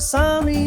சாமி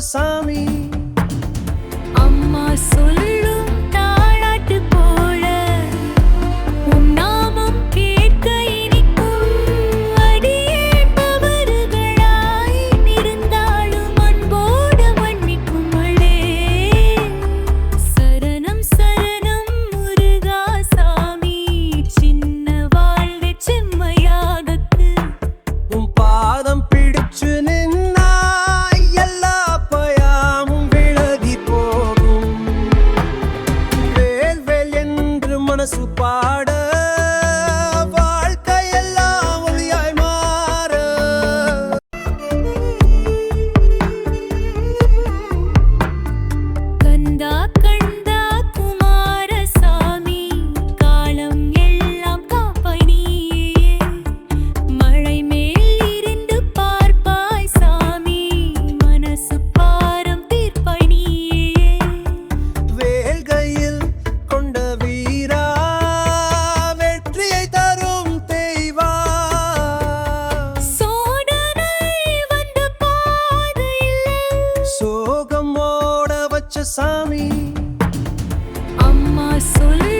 சாமி சாமி. அம்மா சொல்லி